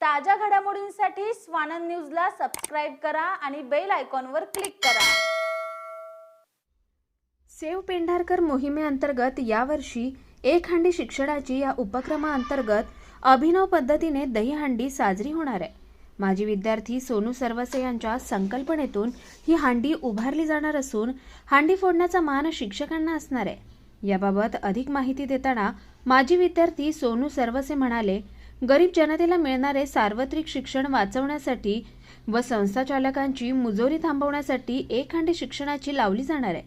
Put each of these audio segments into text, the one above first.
ताज्या घडामोडींसाठी स्वानंद न्यूजला सबस्क्राईब करा आणि बेल आयकॉनवर क्लिक करा. सेव पेंढारकर मोहिमेअंतर्गत यावर्षी एक हंडी शिक्षणाची या उपक्रमाअंतर्गत अभिनव पद्धतीने दहीहंडी साजरी होणार आहे. माजी विद्यार्थी सोनू सरवसे यांच्या संकल्पनेतून ही हांडी उभारली जाणार असून हांडी फोडण्याचा मान शिक्षकांना असणार आहे. याबाबत अधिक माहिती देताना माजी विद्यार्थी सोनू सरवसे म्हणाले गरीब जनतेला मिळणारे सार्वत्रिक शिक्षण वाचवण्यासाठी व संस्थाचालकांची मुजोरी थांबवण्यासाठी एक हांडी शिक्षणाची लावली जाणार आहे.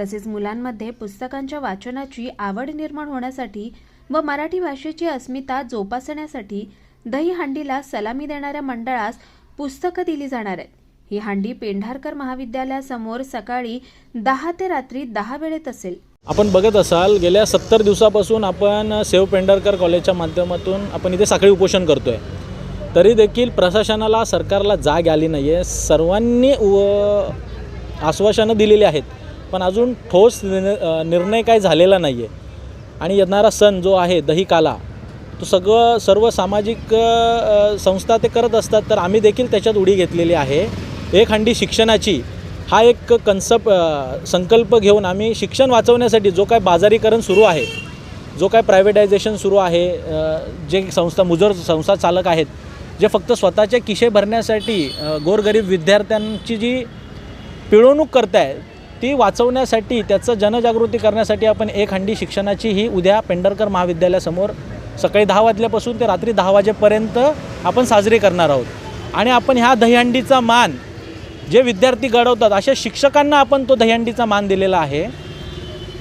तसेच मुलांमध्ये पुस्तकांच्या वाचनाची आवड निर्माण होण्यासाठी व मराठी भाषेची अस्मिता जोपासण्यासाठी दही हांडीला सलामी देणाऱ्या मंडळास पुस्तकं दिली जाणार आहेत. ही हांडी पेंढारकर महाविद्यालयासमोर सकाळी दहा ते रात्री दहा वेळेत असेल. आपण बघत असाल गेल्या सत्तर दिवसापासून आपण सेव पेंढारकर कॉलेजच्या माध्यमातून आपण इथे साखळी उपोषण करतो आहे तरी देखील प्रशासनाला सरकारला जाग आली नाही आहे सर्वांनी व आश्वासनं दिलेली आहेत. पण अजून ठोस निर्णय काय झालेला नाही आहे आणि येणारा सण जो आहे दही काला तो सगळं सर्व सामाजिक संस्था ते करत असतात. तर आम्ही देखील त्याच्यात उडी घेतलेली आहे. एक हंडी शिक्षणाची हा एक कन्सप संकल्प घेऊन आम्ही शिक्षण वाचवण्यासाठी जो काय बाजारीकरण सुरू आहे जो काय प्रायव्हेटायझेशन सुरू आहे जे संस्था मुजर संस्था चालक आहेत जे फक्त स्वतःचे किशे भरण्यासाठी गोरगरीब विद्यार्थ्यांची जी पिळवणूक करत आहे ती वाचवण्यासाठी त्याचं जनजागृती करण्यासाठी आपण एक हंडी शिक्षणाची ही उद्या पेंढरकर महाविद्यालयासमोर सकाळी दहा वाजल्यापासून ते रात्री दहा वाजेपर्यंत आपण साजरी करणार आहोत. आणि आपण ह्या दहीहंडीचा मान जे विद्यार्थी घडवतात अशा शिक्षकांना आपण तो दहीहंडीचा मान दिलेला आहे.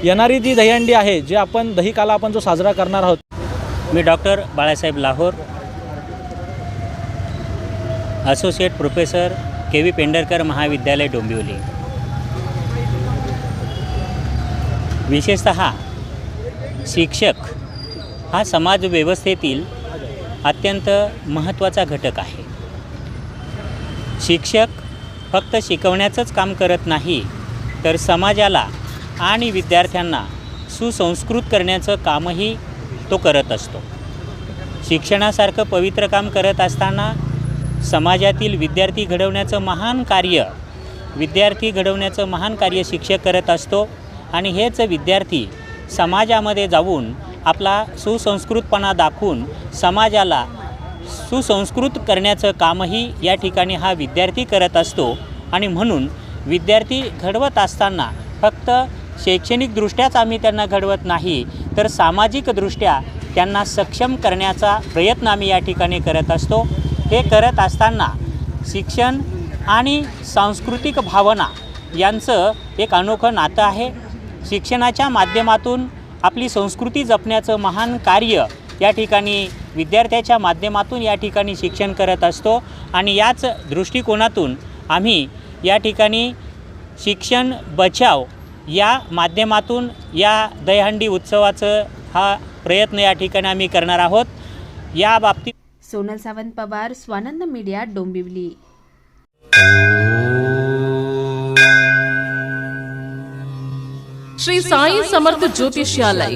येणारी जी दहीहंडी आहे जे आपण दहीकाला आपण जो साजरा करणार आहोत. मी doctor Balasaheb Lahor associate professor K V Pendharkar महाविद्यालय डोंबिवली. विशेषत शिक्षक हा समाजव्यवस्थेतील अत्यंत महत्त्वाचा घटक आहे. शिक्षक फक्त शिकवण्याचंच काम करत नाही तर समाजाला आणि विद्यार्थ्यांना सुसंस्कृत करण्याचं कामही तो करत असतो. शिक्षणासारखं पवित्र काम करत असताना समाजातील विद्यार्थी घडवण्याचं महान कार्य विद्यार्थी घडवण्याचं महान कार्य शिक्षक करत असतो आणि हेच विद्यार्थी समाजामध्ये जाऊन आपला सुसंस्कृतपणा दाखवून समाजाला सुसंस्कृत करण्याचं कामही या ठिकाणी हा विद्यार्थी करत असतो. आणि म्हणून विद्यार्थी घडवत असताना फक्त शैक्षणिकदृष्ट्याच आम्ही त्यांना घडवत नाही तर सामाजिकदृष्ट्या त्यांना सक्षम करण्याचा प्रयत्न आम्ही या ठिकाणी करत असतो. हे करत असताना शिक्षण आणि सांस्कृतिक भावना यांचं एक अनोखं नातं आहे. शिक्षणाच्या माध्यमातून आपली संस्कृती जपण्याचं महान कार्य या ठिकाणी विद्यार्थ्याच्या माध्यमातून या ठिकाणी शिक्षण करत असतो आणि याच दृष्टिकोनातून आम्ही या ठिकाणी शिक्षण बचाव या माध्यमातून या दहीहंडी उत्सवाचं हा प्रयत्न या ठिकाणी आम्ही करणार आहोत. या बाबतीत Sonal Sawant Pawar Swanand media Dombivli. Shri Sai Samarth Jyotishalaya